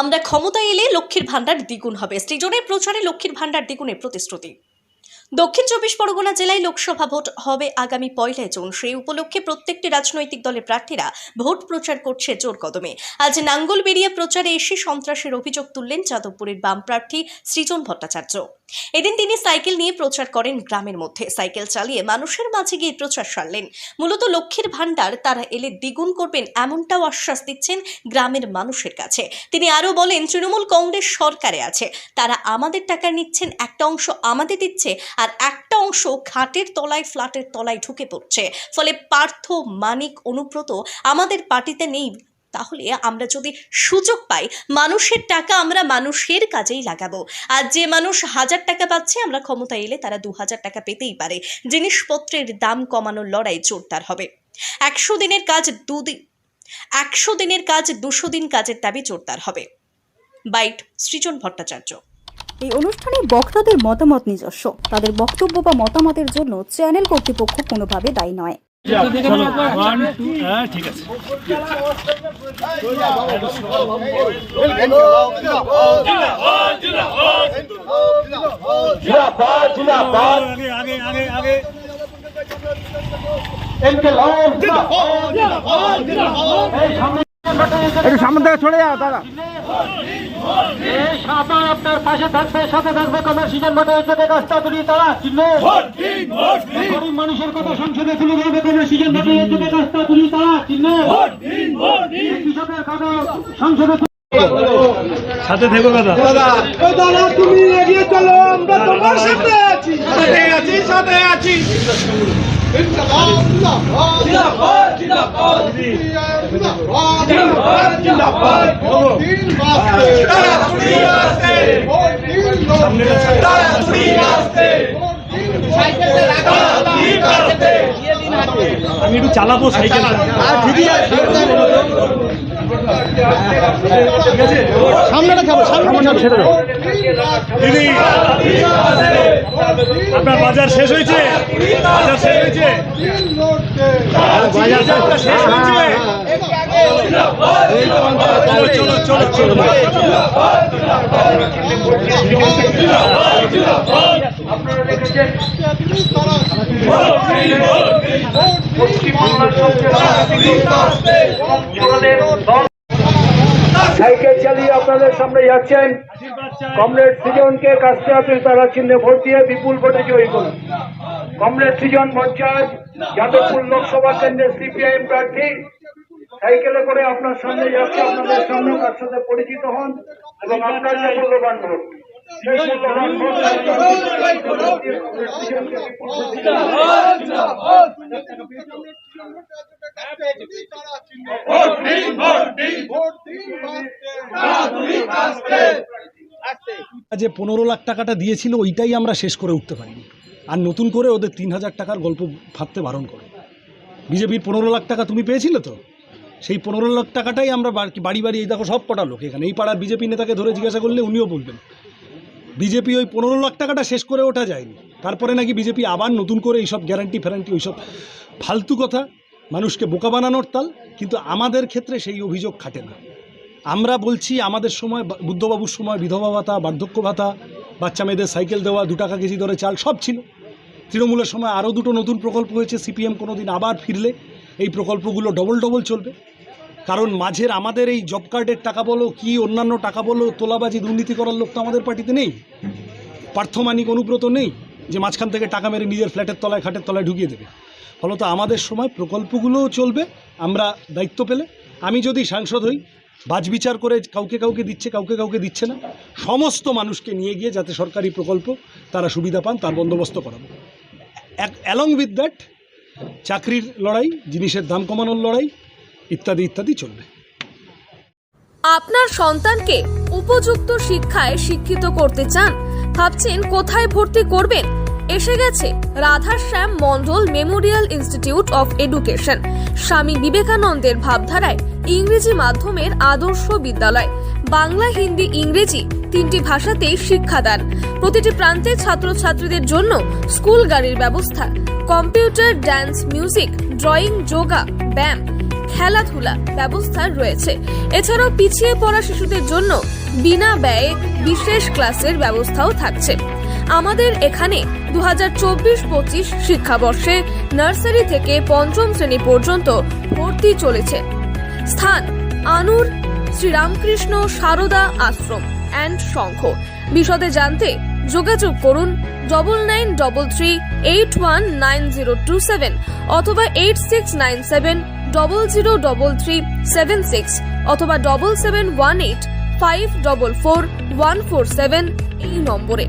আমরা ক্ষমতা এলে লক্ষ্মীর ভাণ্ডার দ্বিগুণ হবে। সৃজনের প্রচারে লক্ষ্মীর ভাণ্ডার দ্বিগুণের প্রতিশ্রুতি। দক্ষিণ চব্বিশ পরগনা জেলায় লোকসভা ভোট হবে আগামী পয়লা জুন। সেই উপলক্ষে প্রত্যেকটি রাজনৈতিক দলের প্রার্থীরা ভোট প্রচার করছে জোর কদমে। আজ নাঙ্গল বেরিয়ে প্রচারে এসে সন্ত্রাসের অভিযোগ তুললেন যাদবপুরের বাম প্রার্থী সৃজন ভট্টাচার্য। এদিন তিনি সাইকেল নিয়ে প্রচার করেন গ্রামের মধ্যে। সাইকেল চালিয়ে মানুষের মাঝে গিয়ে প্রচার সারলেন। মূলত লক্ষ্মীর ভাণ্ডার তারা এলে দ্বিগুণ করবেন এমনটাও আশ্বাস দিচ্ছেন গ্রামের মানুষের কাছে। তিনি আরও বলেন, তৃণমূল কংগ্রেস সরকারে আছে। তারা আমাদের টাকা নিচ্ছেন, একটা অংশ আমাদের দিচ্ছে আর একটা অংশ খাটের তলায়, ফ্ল্যাটের তলায় ঢুকে পড়ছে। ফলে পার্থ, মানিক, অনুব্রত আমাদের পার্টিতে নেই। তাহলে আমরা যদি সুযোগ পাই, মানুষের টাকা আমরা মানুষের কাজেই লাগাবো। আর যে মানুষ হাজার টাকা পাচ্ছে, আমরা ক্ষমতায় এলে তারা দু হাজার টাকা পেতেই পারে। জিনিসপত্রের দাম কমানোর লড়াই জোরদার হবে। একশো দিনের কাজ দুদিন, একশো দিনের কাজ দুশো দিন কাজের দাবি জোরদার হবে। বাইট, সৃজন ভট্টাচার্য। এই অনুষ্ঠানে বক্তাদের মতামত নিজস্ব। তাদের বক্তব্য বা মতামতের জন্য চ্যানেল কর্তৃপক্ষ কোনোভাবে দায়ী নয়। একটু সামনে থেকে চলে যাও তারা আপনার আপনার পাশে থাকবে সাথে থাকবে কোনো সিজন ভোটে এসে কাজটা তুলি তারা চিনলে গরিব মানুষের কথা সংসদে তুলে ধরবে কোনো সিজন ভোটে এসে কাজটা তুলি তারা চিনলে কৃষকের কথা সংসদে সাথে থেকো দাদা। দাদা তুমি এগিয়ে চলো আমরা তোমার সাথে আছি। সাথে আছি সাথে আছি। আমি একটু চালাবো সাইকেল সামনেটা খাব সামনে ছেড়ে দাও দিদি আপনার বাজার শেষ হয়েছে বাজার শেষ হয়েছে বাজারটা শেষ হয়েছে চলো চলো সাইকেল চালিয়ে আপনাদের সামনে যাচ্ছেন। কমরেড সৃজনকে কাজটা আপনি তারা চিহ্নে ভোট দিয়ে বিপুল ভোটে জয়ী করুন। কমরেড সৃজন ভট্টাচার্য যাদবপুর লোকসভা কেন্দ্রের সিপিআইএম প্রার্থী সাইকেলে করে আপনার সামনে যাচ্ছে, আপনাদের সামনে তার সাথে পরিচিত হন এবং আপনার যে মূল্যবান ভোট। যে পনেরো লাখ টাকাটা দিয়েছিল, ওইটাই আমরা শেষ করে উঠতে পারিনি আর নতুন করে ওদের তিন হাজার টাকার গল্প ভাবতে বারণ করে বিজেপির পনেরো লাখ টাকা তুমি পেয়েছিলে তো সেই পনেরো লাখ টাকাটাই আমরা বাড়ি বাড়ি এই দেখো সব কটা লোক এখানে। এই পাড়ার বিজেপি নেতাকে ধরে জিজ্ঞাসা করলে উনিও বলবেন। বিজেপি ওই পনেরো লাখ টাকাটা শেষ করে ওঠা যায়নি। তারপরে নাকি বিজেপি আবার নতুন করে এইসব গ্যারান্টি ফ্যারান্টি ওইসব ফালতু কথা, মানুষকে বোকা বানানোর তাল, কিন্তু আমাদের ক্ষেত্রে সেই অভিযোগ খাটে না। আমরা বলছি আমাদের সময় বুদ্ধবাবুর সময় বিধবা ভাতা, বার্ধক্য ভাতা, বাচ্চা মেয়েদের সাইকেল দেওয়া, দু টাকা কেজি দরে চাল, সব ছিল। তৃণমূলের সময় আরও দুটো নতুন প্রকল্প হয়েছে, সিপিএম কোনো দিন আবার ফিরলে, এই প্রকল্পগুলো ডবল ডবল চলবে। কারণ মাঝের আমাদের এই জব কার্ডের টাকা বলো, কি অন্যান্য টাকা বলো, তোলাবাজি, দুর্নীতি করার লোক তো আমাদের পার্টিতে নেই। পার্থমানিক অনুব্রত নেই যে মাঝখান থেকে টাকা মেরে নিজের ফ্ল্যাটের তলায়, খাটের তলায় ঢুকিয়ে দেবে। ফলত আমাদের সময় প্রকল্পগুলোও চলবে, আমরা দায়িত্ব পেলে। আমি যদি সাংসদ হই বাজবিচার করে কাউকে কাউকে দিচ্ছে, কাউকে কাউকে দিচ্ছে না। সমস্ত মানুষকে নিয়ে গিয়ে যাতে সরকারি প্রকল্প তারা সুবিধা পান, তার বন্দোবস্ত করাবো। অ্যালং উইথ দ্যাট চাকরির লড়াই, জিনিসের দাম কমানোর লড়াই ইত্যাদি ইত্যাদি চলবে। আপনার সন্তানকে উপযুক্ত শিক্ষায় শিক্ষিত করতে চান, ভাবছেন কোথায় ভর্তি করবেন? এসে গেছে Radhashyam Mondal memorial institute of education. Swami বিবেকানন্দের ভাবধারায় ইংরেজি মাধ্যমের আদর্শ বিদ্যালয়। বাংলা, হিন্দি, ইংরেজি তিনটি ভাষাতেই শিক্ষাদান প্রতিটি প্রান্তে ছাত্রছাত্রীদের জন্য স্কুল গাড়ির ব্যবস্থা। Computer dance music, drawing, yoga, ব্যায়াম খেলাধুলা ব্যবস্থা রয়েছে। এছাড়াও পিছিয়ে পড়া শিশুদের জন্য বিনা ব্যয়ে বিশেষ ক্লাসের ব্যবস্থাও থাকছে। আমাদের এখানে দু হাজার চব্বিশ পঁচিশ শিক্ষাবর্ষে নার্সারি থেকে পঞ্চম শ্রেণি পর্যন্ত ভর্তি চলেছে। স্থান আনুর, শ্রীরামকৃষ্ণ সারদা আশ্রম অ্যান্ড শঙ্খ। বিশদে জানতে যোগাযোগ করুন double nine double three eight one nine zero two seven অথবা eight six nine seven double zero double three seven six অথবা double seven one eight five double four one four seven এই নম্বরে।